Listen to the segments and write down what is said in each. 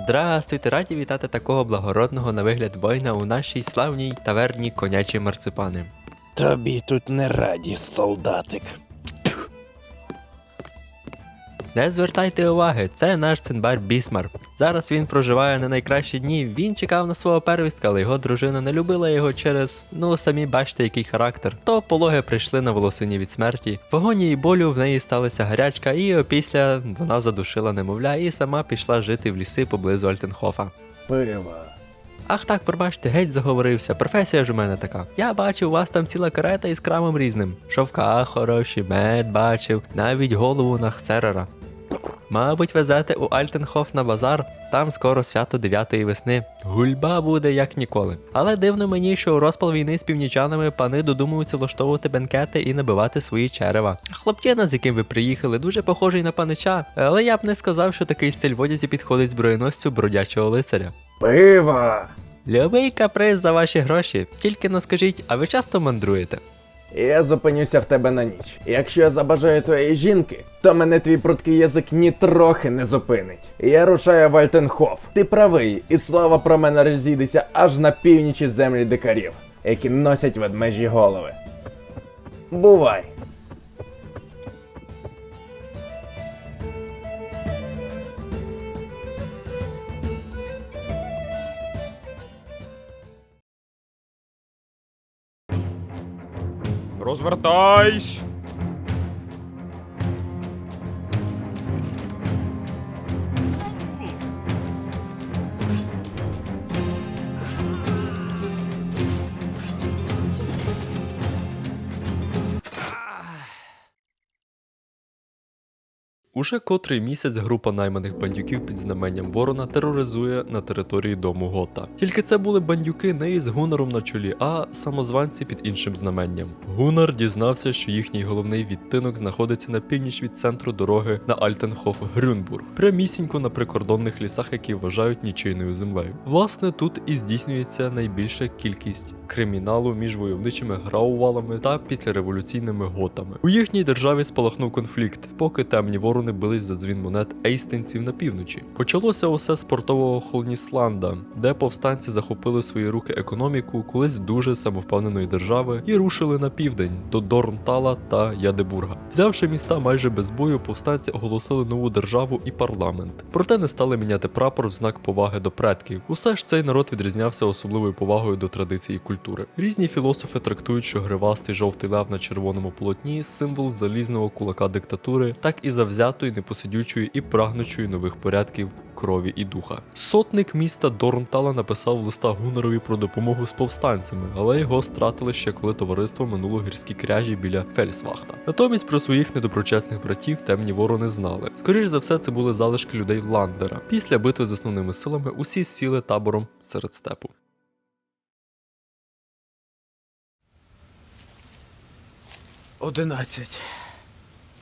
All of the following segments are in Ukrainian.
Здрастуйте, раді вітати такого благородного на вигляд воїна у нашій славній таверні конячі марципани. Тобі тут не раді, солдатик. Не звертайте уваги, це наш цинбар Бісмар. Зараз він проживає на найкращі дні. Він чекав на свого первістка, але його дружина не любила його через, ну самі бачите, який характер. То пологи прийшли на волосині від смерті. В агонії болю в неї сталася гарячка, і опісля вона задушила немовля і сама пішла жити в ліси поблизу Альтенхофа. Пиво. Ах так, пробачте, геть заговорився. Професія ж у мене така. Я бачив, у вас там ціла карета із крамом різним. Шовка хороші, мед бачив, навіть голову на хцерера. Мабуть, везете у Альтенхоф на базар, там скоро свято дев'ятої весни. Гульба буде як ніколи. Але дивно мені, що у розпал війни з північанами пани додумуються влаштовувати бенкети і набивати свої черева. Хлопчина, з яким ви приїхали, дуже похожий на панича, але я б не сказав, що такий стиль в одязі підходить зброєносцю бродячого лицаря. Пиво. Любий каприз за ваші гроші. Тільки но скажіть, а ви часто мандруєте? Я зупинюся в тебе на ніч. Якщо я забажаю твоєї жінки, то мене твій прудкий язик нітрохи не зупинить. Я рушаю в Альтенхоф. Ти правий, і слава про мене розійдеться аж на північі землі дикарів, які носять ведмежі голови. Бувай! os vertais. Уже котрий місяць група найманих бандюків під знаменням Ворона тероризує на території дому Гота. Тільки це були бандюки не із Гунаром на чолі, а самозванці під іншим знаменням. Гунар дізнався, що їхній головний відтинок знаходиться на північ від центру дороги на Альтенхоф Грюнбург, прямісінько на прикордонних лісах, які вважають нічийною землею. Власне, тут і здійснюється найбільша кількість криміналу між войовничими граувалами та післяреволюційними готами. У їхній державі спалахнув конфлікт, поки темні ворони бились за дзвін монет ейстенців на півночі. Почалося усе з портового Холнісланда, де повстанці захопили в свої руки економіку колись дуже самовпевненої держави і рушили на південь до Дорнтала та Ядебурга. Взявши міста майже без бою, повстанці оголосили нову державу і парламент. Проте не стали міняти прапор в знак поваги до предків. Усе ж цей народ відрізнявся особливою повагою до традиції і культури. Різні філософи трактують, що гривастий жовтий лев на червоному полотні символ залізного кулака диктатури, так і завзятої, непосидючої і прагнучої нових порядків крові і духа. Сотник міста Дорнтала написав листа Гунарові про допомогу з повстанцями, але його стратили ще коли товариство минуло гірські кряжі біля Фельсвахта. Натомість про своїх недоброчесних братів темні ворони знали. Скоріше за все, це були залишки людей Ландера. Після битви з основними силами усі сіли табором серед степу. Одинадцять.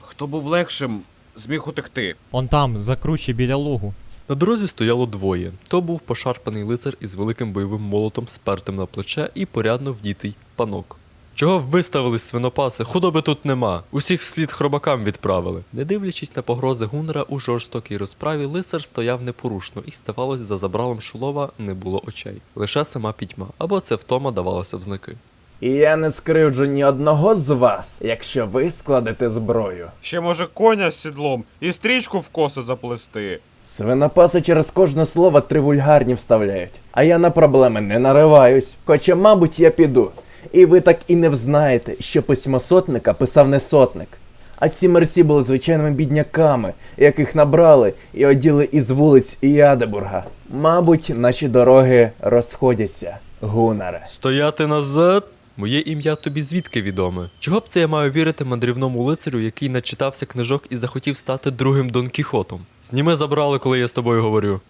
Хто був легшим, зміг утекти. Он там, за кручі біля лугу. На дорозі стояло двоє. То був пошарпаний лицар із великим бойовим молотом, спертим на плече і порядно вдітий панок. Чого виставились свинопаси? Худоби тут нема. Усіх вслід хробакам відправили. Не дивлячись на погрози гунера у жорстокій розправі, лицар стояв непорушно, і здавалось, за забралом шулова не було очей. Лише сама пітьма, або це втома давалася в знаки. І я не скривджу ні одного з вас, якщо ви складете зброю. Ще може коня з сідлом і стрічку в коси заплести. Свинопаси через кожне слово три вульгарні вставляють. А я на проблеми не нариваюсь. Хоча, мабуть, я піду. І ви так і не взнаєте, що письмо сотника писав не сотник. А ці мерці були звичайними бідняками, яких набрали і оділи із вулиць Ядебурга. Мабуть, наші дороги розходяться, гунаре. Стояти назад? Моє ім'я тобі звідки відоме? Чого б це я маю вірити мандрівному лицарю, який начитався книжок і захотів стати другим Дон Кіхотом? Зніми забрали, коли я з тобою говорю.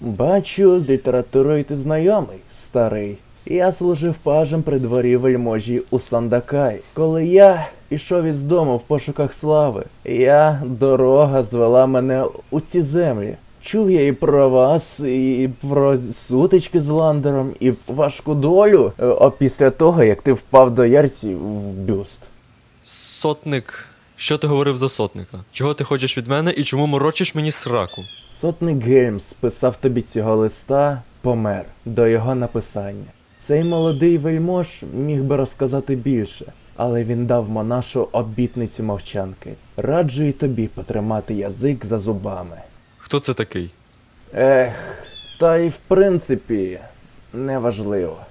Бачу, з літературою ти знайомий, старий. Я служив пажем при дворі вельможі у Сандакай. Коли я пішов із дому в пошуках слави, я дорога звела мене у ці землі. Чув я і про вас, і про сутички з ландером, і важку долю, е, а після того, як ти впав до ярці в бюст. Сотник Що ти говорив за сотника? Чого ти хочеш від мене і чому морочиш мені сраку? Сотник Геймс писав тобі цього листа, помер до його написання. Цей молодий вельмож міг би розказати більше, але він дав монашу обітницю мовчанки. Раджу і тобі потримати язик за зубами. Хто це такий? Ех, та й в принципі, неважливо.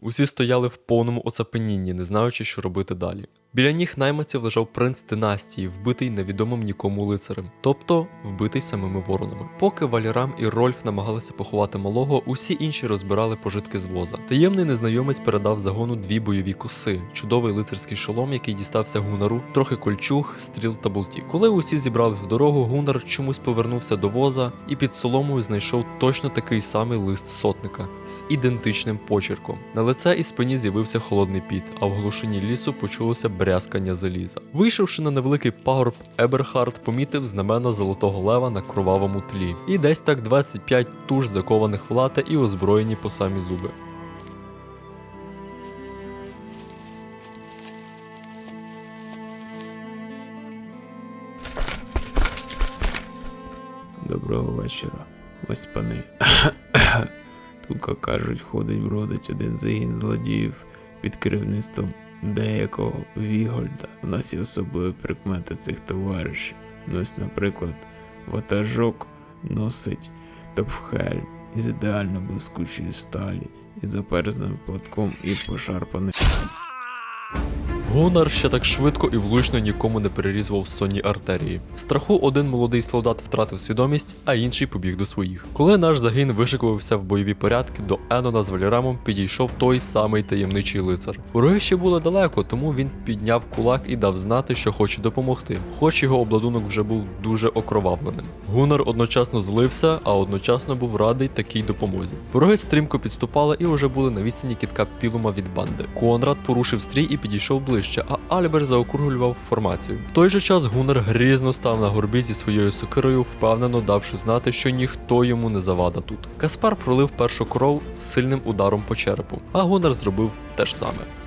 Усі стояли в повному оцепенінні, не знаючи, що робити далі. Біля ніг найманців лежав принц династії, вбитий невідомим нікому лицарем, тобто вбитий самими воронами. Поки Валірам і Рольф намагалися поховати малого, усі інші розбирали пожитки з воза. Таємний незнайомець передав загону дві бойові коси, чудовий лицарський шолом, який дістався гунару, трохи кольчуг, стріл та болтів. Коли усі зібрались в дорогу, гунар чомусь повернувся до воза і під соломою знайшов точно такий самий лист сотника з ідентичним почерком. На лице і спині з'явився холодний піт, а в глушині лісу почулося брязкання заліза. Вийшовши на невеликий пагорб, Еберхард помітив знамена золотого лева на кровавому тлі, і десь так 25 туш закованих в лати і озброєні по самі зуби. Доброго вечора, ось пани. Як кажуть, ходить бродить один загін злодіїв під керівництвом деякого Вігольда. У нас є особливі прикмети цих товаришів. Ну, ось, наприклад, ватажок носить топхель із ідеально блискучої сталі, із заперзним платком і пошарпаним. Гунар ще так швидко і влучно нікому не перерізував сонні артерії. В страху один молодий солдат втратив свідомість, а інший побіг до своїх. Коли наш загін вишикувався в бойові порядки, до Енона з Валірамом підійшов той самий таємничий лицар. Вороги ще були далеко, тому він підняв кулак і дав знати, що хоче допомогти, хоч його обладунок вже був дуже окровавленим. Гунар одночасно злився, а одночасно був радий такій допомозі. Вороги стрімко підступали і вже були на відстані кітка пілума від банди. Конрад порушив стрій і підійшов ближче, а Альбер заокруглював формацію. В той же час Гунар грізно став на горбі зі своєю сокирою, впевнено давши знати, що ніхто йому не завада тут. Каспар пролив першу кров з сильним ударом по черепу, а Гунар зробив те ж саме.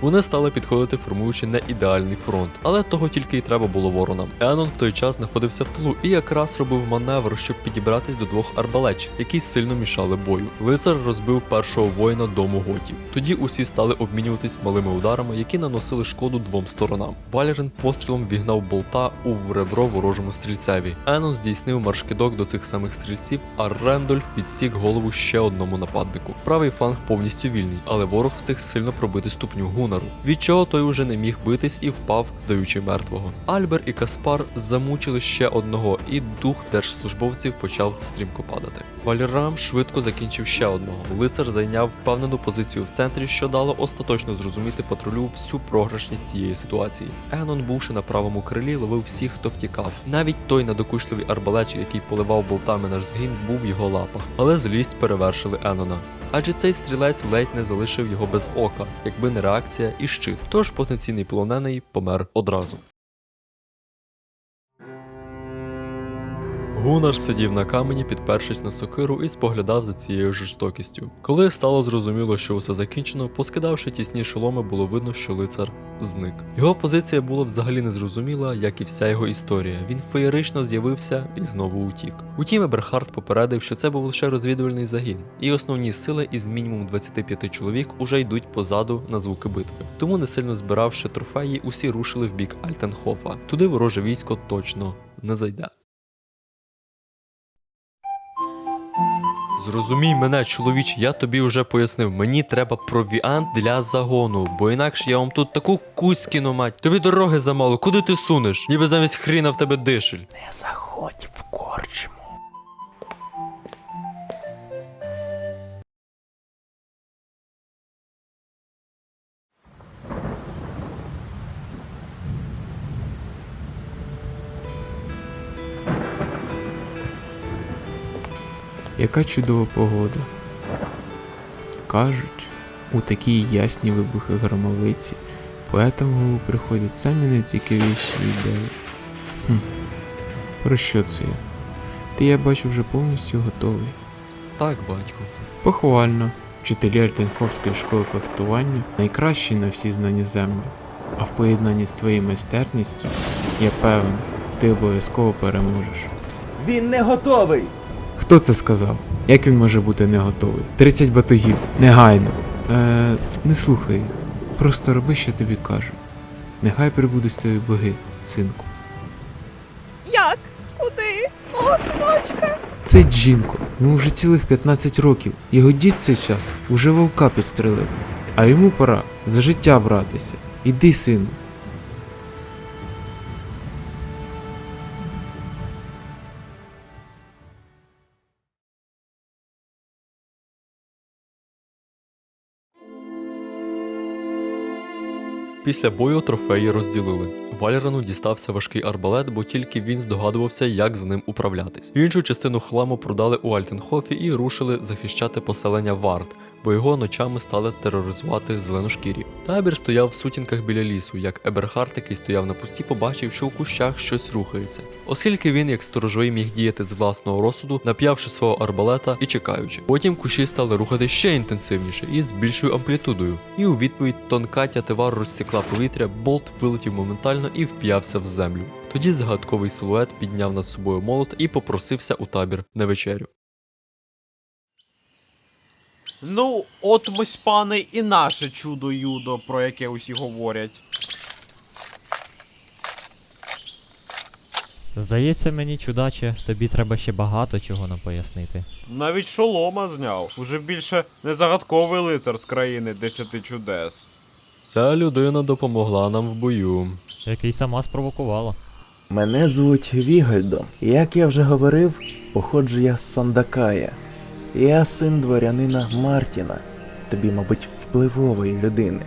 Вони стали підходити, формуючи не ідеальний фронт, але того тільки й треба було воронам. Енон в той час знаходився в тилу і якраз робив маневр, щоб підібратись до двох арбалетчиків, які сильно мішали бою. Лицар розбив першого воїна дому готів. Тоді усі стали обмінюватись малими ударами, які наносили шкоду двом сторонам. Валерин пострілом вігнав болта у ребро ворожому стрільцеві. Енон здійснив маршкидок до цих самих стрільців, а Рендольф відсік голову ще одному нападнику. Правий фланг повністю вільний, але ворог встиг сильно пробити ступню Гунару, від чого той уже не міг битись і впав, даючи мертвого. Альбер і Каспар замучили ще одного, і дух держслужбовців почав стрімко падати. Валірам швидко закінчив ще одного. Лицар зайняв впевнену позицію в центрі, що дало остаточно зрозуміти патрулю всю програшність цієї ситуації. Енон, бувши на правому крилі, ловив всіх, хто втікав. Навіть той надокучливий арбалетчик, який поливав болтами наш згін, був в його лапах, але злість перевершили Енона. Адже цей стрілець ледь не залишив його без ока, якби не реакція і щит. Тож потенційний полонений помер одразу. Гунар сидів на камені, підпершись на сокиру, і споглядав за цією жорстокістю. Коли стало зрозуміло, що усе закінчено, поскидавши тісні шоломи, було видно, що лицар зник. Його позиція була взагалі незрозуміла, як і вся його історія. Він феєрично з'явився і знову утік. Утім, Еберхард попередив, що це був лише розвідувальний загін, і основні сили із мінімум 25 чоловік уже йдуть позаду на звуки битви. Тому, не сильно збиравши трофеї, усі рушили в бік Альтенхофа. Туди вороже військо точно не зайде. Зрозумій мене, чоловіч, я тобі вже пояснив. Мені треба провіант для загону, бо інакше я вам тут таку кузькіну мать. Тобі дороги замало, куди ти сунеш? Ніби замість хріна в тебе дишель. Не заходь в корчму. Яка чудова погода. Кажуть, у такі ясні вибухи громовиці поетам в голову приходять самі найцікавіші ідеї. Хм, про що це я? Ти я бачу вже повністю готовий. Так, батько. Похвально. Вчителі Альтенховської школи фехтування найкращі на всі знані землі. А в поєднанні з твоєю майстерністю, я певен, ти обов'язково переможеш. Він не готовий! Хто це сказав? Як він може бути не готовий? 30 батогів, негайно. Е, не слухай їх. Просто роби, що тобі кажуть. Нехай прибудуть з тобі боги, синку. Як? Куди? О, синочка! Цей Джінко, йому вже цілих 15 років. Його дід цей час уже вовка підстрелив. А йому пора за життя братися. Іди, сину. Після бою трофеї розділили. Валерану дістався важкий арбалет, бо тільки він здогадувався, як з ним управлятись. Іншу частину хламу продали у Альтенхофі і рушили захищати поселення Варт, бо його ночами стали тероризувати зеленошкірі. Табір стояв в сутінках біля лісу, як Еберхард, який стояв на пусті, побачив, що у кущах щось рухається. Оскільки він, як сторожовий, міг діяти з власного розсуду, нап'явши свого арбалета і чекаючи. Потім кущі стали рухати ще інтенсивніше і з більшою амплітудою. І у відповідь тонка тятива розсікла повітря, болт вилетів моментально і вп'явся в землю. Тоді загадковий силует підняв над собою молот і попросився у табір на вечерю. Ну, от ось пане і наше чудо юдо, про яке усі говорять. Здається мені, чудаче, тобі треба ще багато чого нам пояснити. Навіть шолома зняв. Уже більше не загадковий лицар з країни десяти чудес. Ця людина допомогла нам в бою. Який сама спровокувала. Мене звуть Вігальдом. Як я вже говорив, походжу я з Сандакая. Я син дворянина Мартіна, тобі, мабуть, впливової людини.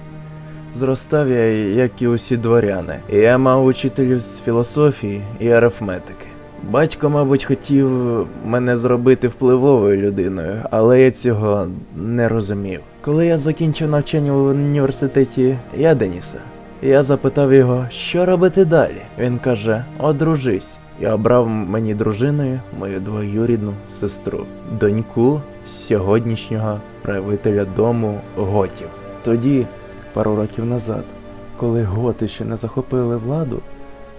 Зростав я, як і усі дворяни. Я мав учителів з філософії і арифметики. Батько, мабуть, хотів мене зробити впливовою людиною, але я цього не розумів. Коли я закінчив навчання в університеті Яденіса, я запитав його, що робити далі. Він каже: одружись. І обрав мені дружиною мою двоюрідну сестру, доньку сьогоднішнього правителя дому готів. Тоді, пару років назад, коли готи ще не захопили владу,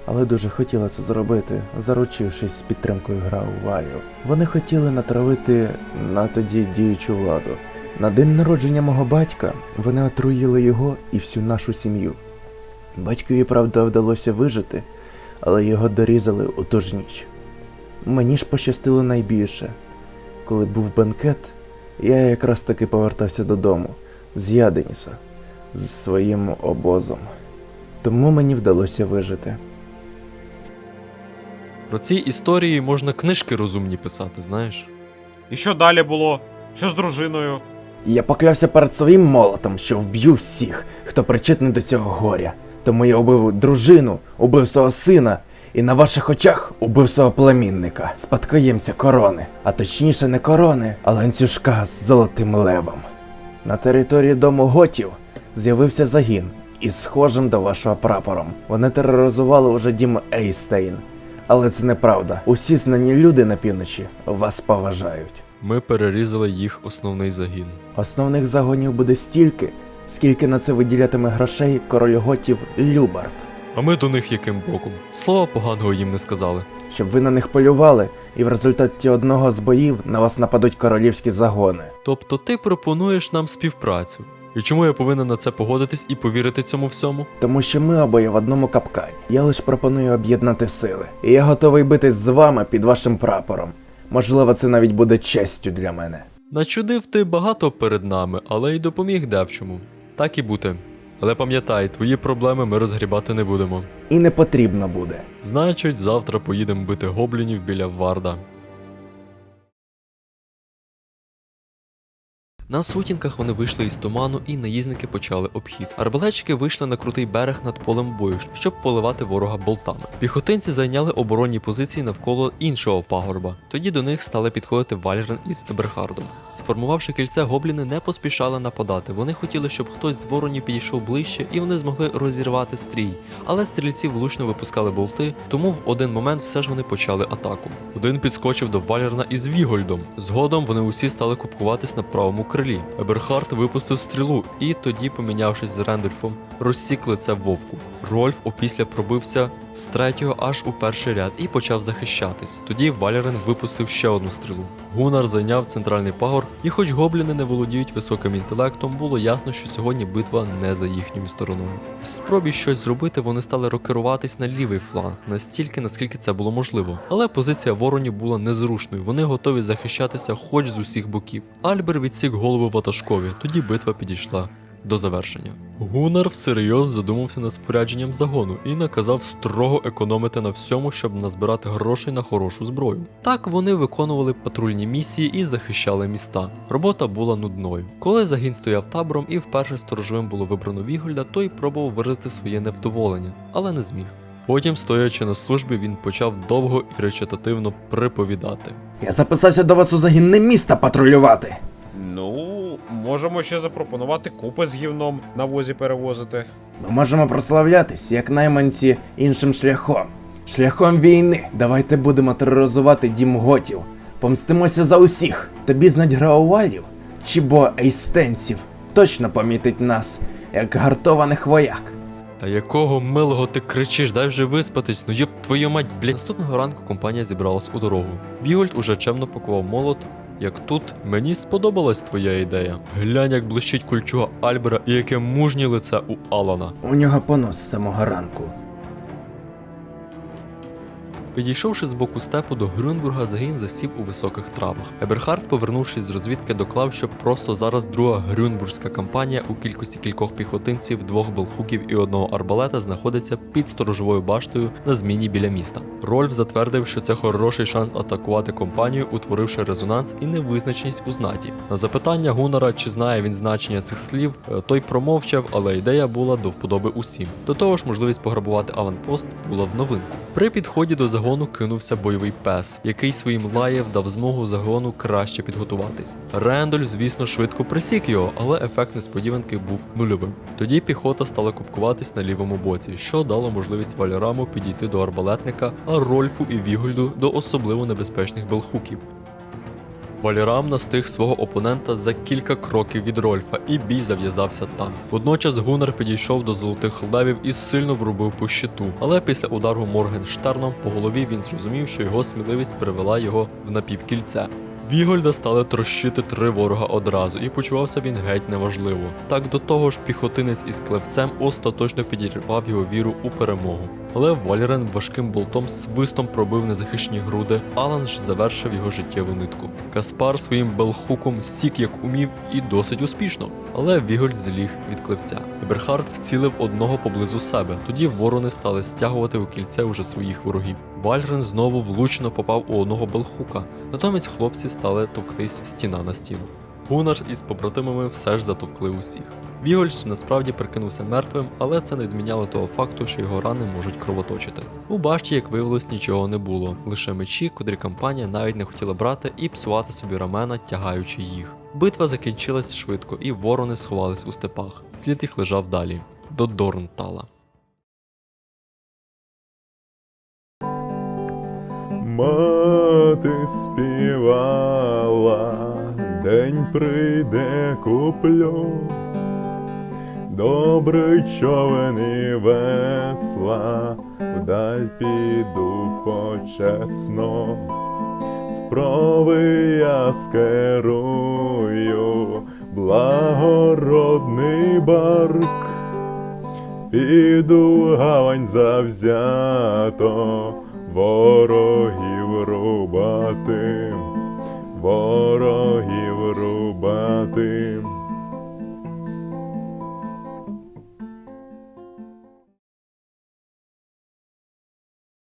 але дуже хотіли це зробити, заручившись з підтримкою грав валів. Вони хотіли натравити на тоді діючу владу. На день народження мого батька вони отруїли його і всю нашу сім'ю. Батькові, правда, вдалося вижити, але його дорізали у ту ж ніч. Мені ж пощастило найбільше. Коли був бенкет, я якраз таки повертався додому з Яденіса, з своїм обозом. Тому мені вдалося вижити. Про ці історії можна книжки розумні писати, знаєш? І що далі було? Що з дружиною? Я поклявся перед своїм молотом, що вб'ю всіх, хто причетний до цього горя. Тому я убив дружину, убив свого сина і на ваших очах убив свого племінника, спадкоємця корони, а точніше не корони, а ланцюжка з золотим левом. На території дому готів з'явився загін із схожим до вашого прапором. Вони тероризували уже дім Ейстейн. Але це неправда. Усі знані люди на півночі вас поважають. Ми перерізали їх основний загін. Основних загонів буде стільки, скільки на це виділятиме грошей король готів Любард, А ми до них яким боком? Слова поганого їм не сказали. щоб ви на них полювали, і в результаті одного з боїв на вас нападуть королівські загони. Тобто ти пропонуєш нам співпрацю. І чому я повинен на це погодитись і повірити цьому всьому? Тому що ми обоє в одному капкані. Я лише пропоную об'єднати сили. І я готовий битись з вами під вашим прапором. Можливо, це навіть буде честю для мене. Начудив ти багато перед нами, але й допоміг девчому. Так і бути. Але пам'ятай, твої проблеми ми розгрібати не будемо. І не потрібно буде. Значить, завтра поїдемо бити гоблінів біля Варда. На сутінках вони вийшли із туману і наїзники почали обхід. Арбалетчики вийшли на крутий берег над полем бою, щоб поливати ворога болтами. Піхотинці зайняли оборонні позиції навколо іншого пагорба. Тоді до них стали підходити Вальрен із Еберхардом. Сформувавши кільце, гобліни не поспішали нападати. Вони хотіли, щоб хтось з воронів підійшов ближче і вони змогли розірвати стрій. Але стрільці влучно випускали болти, тому в один момент все ж вони почали атаку. Один підскочив до Валерна із Вігольдом. Згодом вони усі стали купкуватись на правому крилі. Крилі. Еберхард випустив стрілу і тоді, помінявшись з Рендольфом, розсік лице вовку. Рольф опісля пробився з третього аж у перший ряд і почав захищатись. Тоді Валерин випустив ще одну стрілу. Гунар зайняв центральний пагор, і хоч гобліни не володіють високим інтелектом, було ясно, що сьогодні битва не за їхньою стороною. В спробі щось зробити вони стали рокеруватись на лівий фланг, настільки, наскільки це було можливо. Але позиція воронів була незручною, вони готові захищатися хоч з усіх боків. Альбер відсік голову ватажкові, тоді битва підійшла до завершення. Гунар всерйоз задумався над спорядженням загону і наказав строго економити на всьому, щоб назбирати грошей на хорошу зброю. Так вони виконували патрульні місії і захищали міста. Робота була нудною. Коли загін стояв табором і вперше сторожовим було вибрано Вігольда, той пробував виразити своє невдоволення, але не зміг. Потім, стоячи на службі, він почав довго і речитативно приповідати. Я записався до вас у загін не міста патрулювати. Ну, можемо ще запропонувати купи з гівном на возі перевозити. Ми можемо прославлятись, як найманці, іншим шляхом. Шляхом війни. Давайте будемо тероризувати дім готів. Помстимося за усіх. Тобі знать граувалів, чи бо ейстенців точно помітить нас, як гартованих вояк. Та якого милого ти кричиш, дай вже виспатись, ну йоп твою мать, блядь. Наступного ранку компанія зібралась у дорогу. Вігольд уже чемно пакував молот. Як тут мені сподобалась твоя ідея. Глянь, як блищить кульчуга Альбера і яке мужнє лице у Алана. У нього понос з самого ранку. Підійшовши з боку степу до Грюнбурга, загін засів у високих травах. Еберхард, повернувшись з розвідки, доклав, що просто зараз друга Грюнбурзька кампанія у кількості кількох піхотинців, двох белхуків і одного арбалета знаходиться під сторожовою баштою на зміні біля міста. Рольф затвердив, що це хороший шанс атакувати компанію, утворивши резонанс і невизначеність у знаті. На запитання Гунара, чи знає він значення цих слів, е, той промовчав, але ідея була до вподоби усім. До того ж, можливість пограбувати аванпост була в новинку. При підході до загону кинувся бойовий пес, який своїм лаєм дав змогу загону краще підготуватись. Рендоль, звісно, швидко присік його, але ефект несподіванки був нульовим. Тоді піхота стала купкуватись на лівому боці, що дало можливість Валераму підійти до арбалетника, а Рольфу і Вігольду до особливо небезпечних белхуків. Валірам настиг свого опонента за кілька кроків від Рольфа, і бій зав'язався там. Водночас Гунар підійшов до золотих левів і сильно врубив по щиту. Але після удару Моргенштерном по голові він зрозумів, що його сміливість привела його в напівкільце. Вігольда стали трощити три ворога одразу, і почувався він геть неважливо. Так до того ж, піхотинець із клевцем остаточно підірвав його віру у перемогу. Але Валерен важким болтом свистом пробив незахищені груди, Алан ж завершив його життєву нитку. Каспар своїм белхуком сік як умів і досить успішно. Але Вігольд зліг від клевця. Берхард вцілив одного поблизу себе. Тоді ворони стали стягувати у кільце уже своїх ворогів. Вальрен знову влучно попав у одного белхука. Натомість хлопці стали товктись стіна на стіну. Гунар із побратимами все ж затовкли усіх. Вігольд ж насправді прикинувся мертвим, але це не відміняло того факту, що його рани можуть кровоточити. У башті, як виявилось, нічого не було, лише мечі, котрі компанія навіть не хотіла брати і псувати собі рамена, тягаючи їх. Битва закінчилась швидко, і ворони сховались у степах. Слід їх лежав далі до Дорнтала. Мати співала, день прийде куплю, добрий човен і весла, вдаль піду почесно, справи я скерую, благородний барк. Піду гавань завзято, ворогів рубати, ворогів.